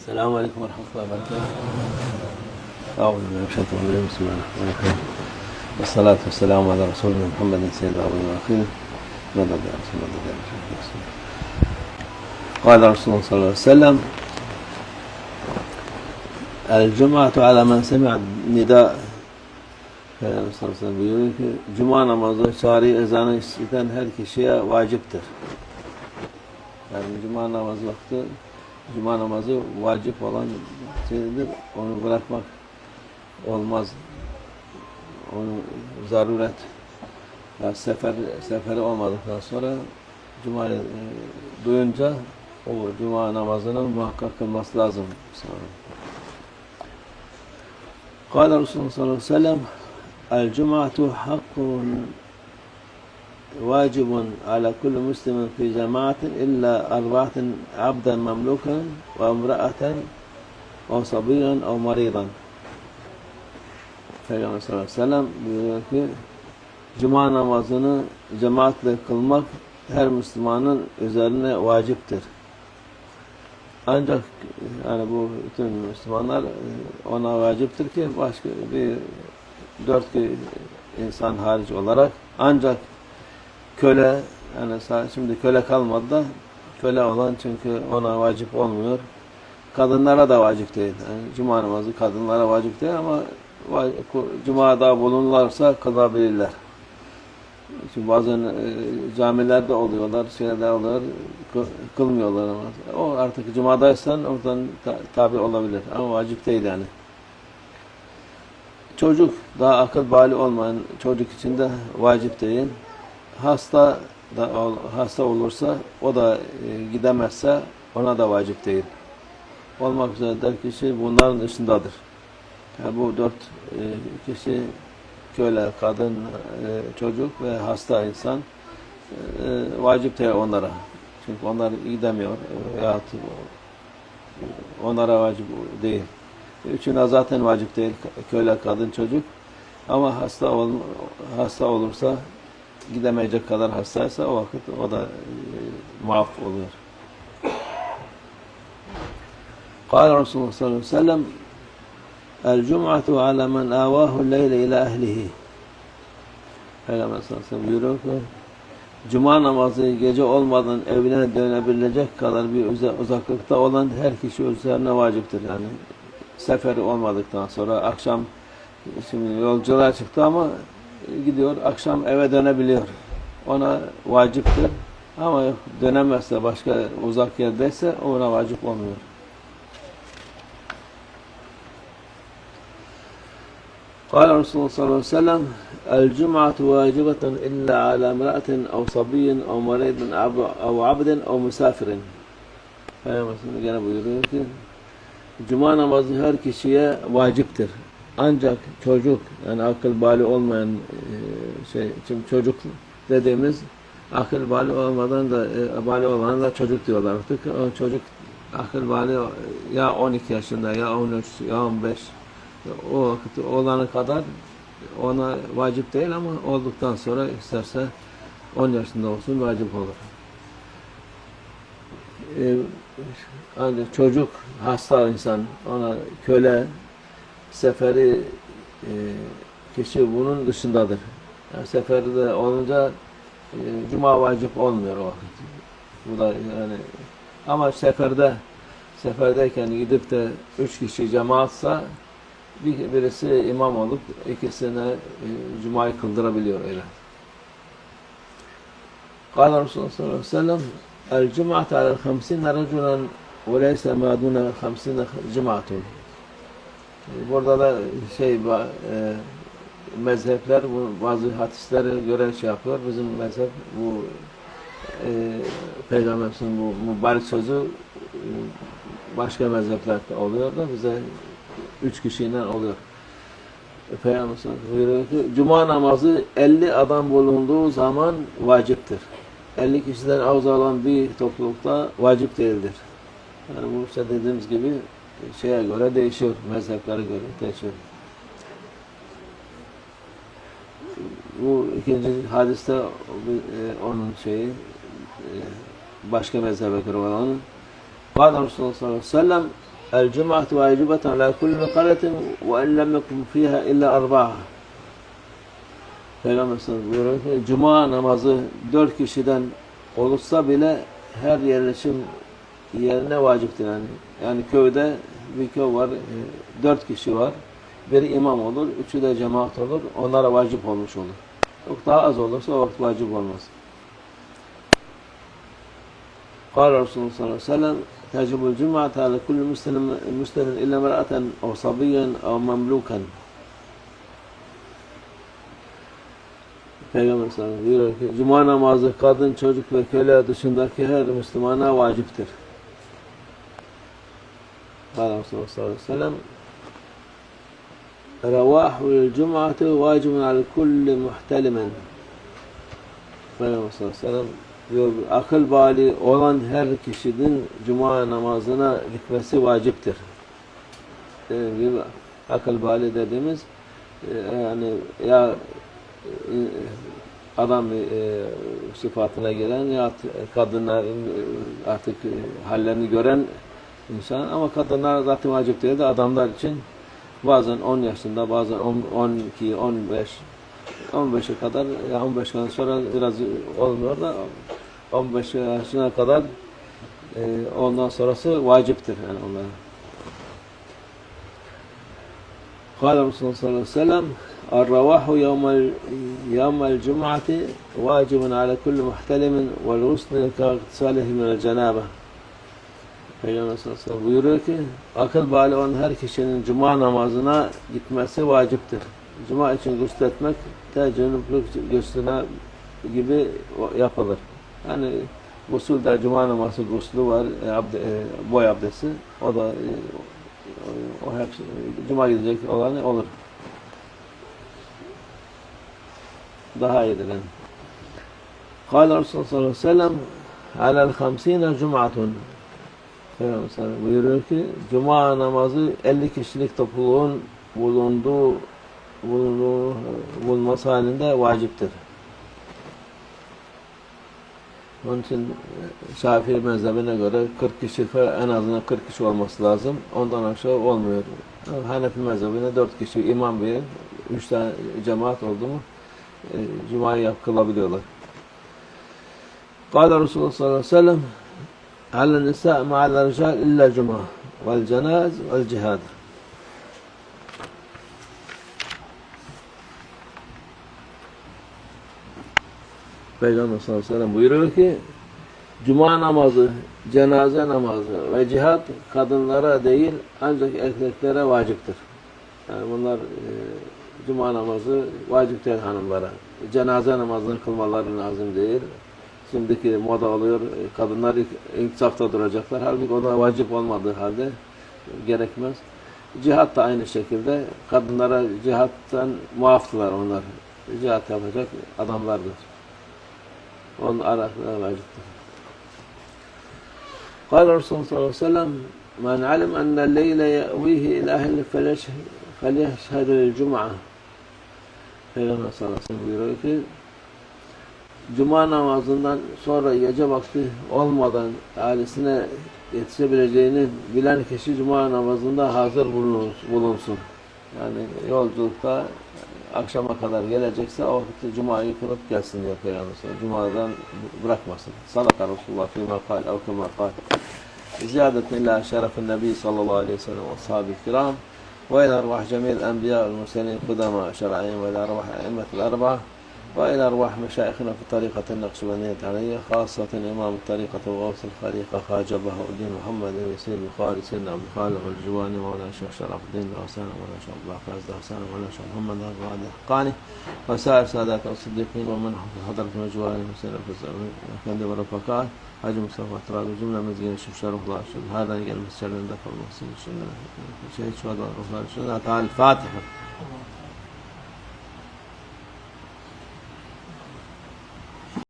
السلام عليكم ورحمة الله وبركاته. أعوذ بالله من الشيطان الرجيم بسم الله الرحمن الرحيم. والصلاة والسلام على رسولنا محمد سيد الأولين والآخرين. مدد يا رسول الله الله. قال رسول الله صلى الله عليه وسلم الجمعة على من سمع sallallahu aleyhi ve sellem buyuruyor ki Cuma namazı çağrı ezanı işiten her kişiye vaciptir. Yani Cuma namazı vakti Cuma namazı vacip olan şeydir. Onu bırakmak olmaz. Onu zaruret. Ya sefer seferi olmadıktan sonra Cuma e, duyunca o Cuma namazını muhakkak kılması lazım. قال Resulullah sallallahu aleyhi ve sellem الجمعة حق واجب على كل مسلم في جماعة إلا أربعة عبدا مملوكا وامرأة أو صبيا أو مريضا Peygamber sallallahu aleyhi ve sellem buyuruyor ki Cuma namazını cemaatle kılmak her Müslümanın üzerine vaciptir. Ancak yani bu bütün Müslümanlar ona vaciptir ki başka bir dört insan hariç olarak ancak köle yani şimdi köle kalmadı da köle olan çünkü ona vacip olmuyor. Kadınlara da vacip değil. Yani cuma namazı kadınlara vacip değil ama cumada bulunurlarsa kılabilirler. Çünkü bazen e, camilerde oluyorlar, şeyler oluyor, kılmıyorlar ama. O artık cumadaysan oradan ta, tabi olabilir ama vacip değil yani. Çocuk daha akıl bali olmayan çocuk için de vacip değil. Hasta da hasta olursa o da e, gidemezse ona da vacip değil. Olmak üzere der kişi bunların dışındadır. Yani bu dört e, kişi köle, kadın, e, çocuk ve hasta insan e, vacip değil onlara. Çünkü onlar gidemiyor veyahut onlara vacip değil. Üçüne zaten vacip değil köle, kadın, çocuk. Ama hasta ol, hasta olursa gidemeyecek kadar hastaysa o vakit o da e, muaf oluyor. قال Resulullah sallallahu aleyhi ve sellem El cum'atu ala men avahu leyle ila ehlihi Peygamber sallallahu aleyhi ve sellem buyuruyor ki Cuma namazı gece olmadan evine dönebilecek kadar bir uzaklıkta olan her kişi üzerine vaciptir. Yani seferi olmadıktan sonra akşam şimdi yolculuğa çıktı ama gidiyor akşam eve dönebiliyor. Ona vaciptir. Ama dönemezse başka uzak yerdeyse ona vacip olmuyor. قال رسول الله صلى الله عليه وسلم الجمعة واجبة إلا على امرأة أو صبي أو مريض أو عبد أو مسافر Peygamber gene buyuruyor ki Cuma namazı her kişiye vaciptir. Ancak çocuk yani akıl bali olmayan şey şimdi çocuk dediğimiz akıl bali olmadan da e, bali olmadan da çocuk diyorlar artık. O çocuk akıl bali ya 12 yaşında ya 13 ya 15 o vakit olana kadar ona vacip değil ama olduktan sonra isterse 10 yaşında olsun vacip olur. Ee, hani çocuk hasta insan ona köle seferi e, kişi bunun dışındadır. Yani seferi de olunca e, cuma vacip olmuyor o vakit. Bu da yani ama seferde seferdeyken gidip de üç kişi cemaatsa bir, birisi imam olup ikisine e, cumayı kıldırabiliyor öyle. قال Resulullah sallallahu aleyhi ve sellem El cum'at alel hamsine raculen ve leyse ma dune hamsine cum'atun. Burada da şey e, mezhepler bu bazı hadislere göre şey yapıyor. Bizim mezhep bu e, Peygamberimizin bu mübarek sözü e, başka mezheplerde oluyor da bize üç kişiyle oluyor. Peygamber buyuruyor ki Cuma namazı 50 adam bulunduğu zaman vaciptir. 50 kişiden az olan bir toplulukta vacip değildir. Yani bu işte dediğimiz gibi şeye göre değişiyor, mezheplere göre değişiyor. Bu ikinci hadiste e, onun şeyi e, başka mezhebe göre olanı. Kâle Resulullah sallallahu aleyhi ve sellem El cum'atu vacibatan la kulli karetin ve en lem yekun fiha illa arba'a. Peygamber sallallahu aleyhi ve sellem Cuma namazı dört kişiden olursa bile her yerleşim yerine vaciptir yani. Yani köyde bir köy var, e, dört kişi var. Biri imam olur, üçü de cemaat olur. Onlara vacip olmuş olur. Çok daha az olursa o vakit vacip olmaz. قال رسول الله صلى الله عليه وسلم تجب الجمعة على كل مسلم مسلم إلا امرأة أو صبيا أو مملوكا Peygamber sallallahu aleyhi ve sellem buyuruyor ki Cuma namazı kadın, çocuk ve köle dışındaki her Müslümana vaciptir. قال Resulullah sallallahu aleyhi ve sellem Revahul cum'atu vacibun al kulli muhtelimen Peygamber sallallahu aleyhi ve sellem diyor, akıl bali olan her kişinin cuma namazına gitmesi vaciptir. Dediğim gibi akıl bali dediğimiz e, yani ya e, adam e, sıfatına gelen ya kadınlar e, artık e, hallerini gören insan ama kadınlar zaten vacip değil de adamlar için bazen 10 yaşında bazen 10, 12 15 15'e kadar ya 15'ten sonra biraz olmuyor da 15 yaşına kadar e, ondan sonrası vaciptir yani onlara. قال رسول الله صلى الله عليه وسلم الرواح يوم ال- يوم الجمعة واجب على كل محتلم والغسل كاغتساله من الجنابة Peygamber sallallahu aleyhi ve sellem buyuruyor ki akıl bali olan her kişinin cuma namazına gitmesi vaciptir. Cuma için gusletmek de cünüplük gusline gibi yapılır. Yani gusülde cuma namazı guslü var, e, abde, e, boy abdesti. O da e, o, o hep cuma gidecek olan olur. Daha iyidir yani. قال Resulullah sallallahu aleyhi ve sellem alel hamsine cum'atun Peygamber buyuruyor ki Cuma namazı 50 kişilik topluluğun bulunduğu bulunduğu bulunması halinde vaciptir. Onun için e, Şafii mezhebine göre 40 kişi en azından 40 kişi olması lazım. Ondan aşağı olmuyor. Hanefi mezhebine 4 kişi imam bir, 3 tane cemaat oldu mu e, Cuma'yı kılabiliyorlar. Kâle Resulullah sallallahu aleyhi ve sellem على النساء مع الرجال إلا الجمعة والجناز والجهاد Peygamber sallallahu aleyhi ve sellem buyuruyor ki Cuma namazı, cenaze namazı ve cihat kadınlara değil ancak erkeklere vaciptir. Yani bunlar e, Cuma namazı vacip değil hanımlara. Cenaze namazını kılmaları lazım değil. Şimdiki moda oluyor. e, Kadınlar ilk, ilk safta duracaklar. Halbuki o da vacip olmadığı halde gerekmez. Cihat da aynı şekilde. Kadınlara cihattan muaftılar onlar. Cihat yapacak adamlardır. Onun arasında vaciptir. قال الرسول صلى الله عليه وسلم من علم أن الليل يأويه إلى أهل فليشهد فليشهد الجمعة Peygamber sallallahu aleyhi ve sellem buyuruyor ki Cuma namazından sonra gece vakti olmadan ailesine yetişebileceğini bilen kişi Cuma namazında hazır bulunur- bulunsun. Yani yolculukta akşama kadar gelecekse o vakitte Cuma'yı kılıp gelsin diyor Peygamber sallallahu aleyhi ve sellem. Cuma'dan bırakmasın. Sadaka Resulullah fîmâ kâl ev kemâ kâl. زيادة إلى شرف النبي صلى الله عليه وسلم وأصحابه الكرام وإلى أرواح جميع الأنبياء والمرسلين قدماء شرعين وإلى أرواح الأئمة الأربعة وإلى أرواح مشايخنا في طريقة النقشبندية التعلية خاصة إمام الطريقة وغوث الخليقة خواجة بهاء الدين محمد بن يسير البخاري سيدنا عبد الخالق الجواني مولانا الشيخ شرف الدين الغسان مولانا الشيخ عبد العفاز الغسان مولانا الشيخ محمد بن الغالي الحقاني وسائر سادات الصديقين ومنهم في حضرة الجواني حسين الفندق والرفقاء حاج مصطفى تراب جملة مزيان الشيخ شرف الله هذا يقل مسجد دفع المحسن الشيخ. شهيد شهداء الرفاق الشهداء الفاتحة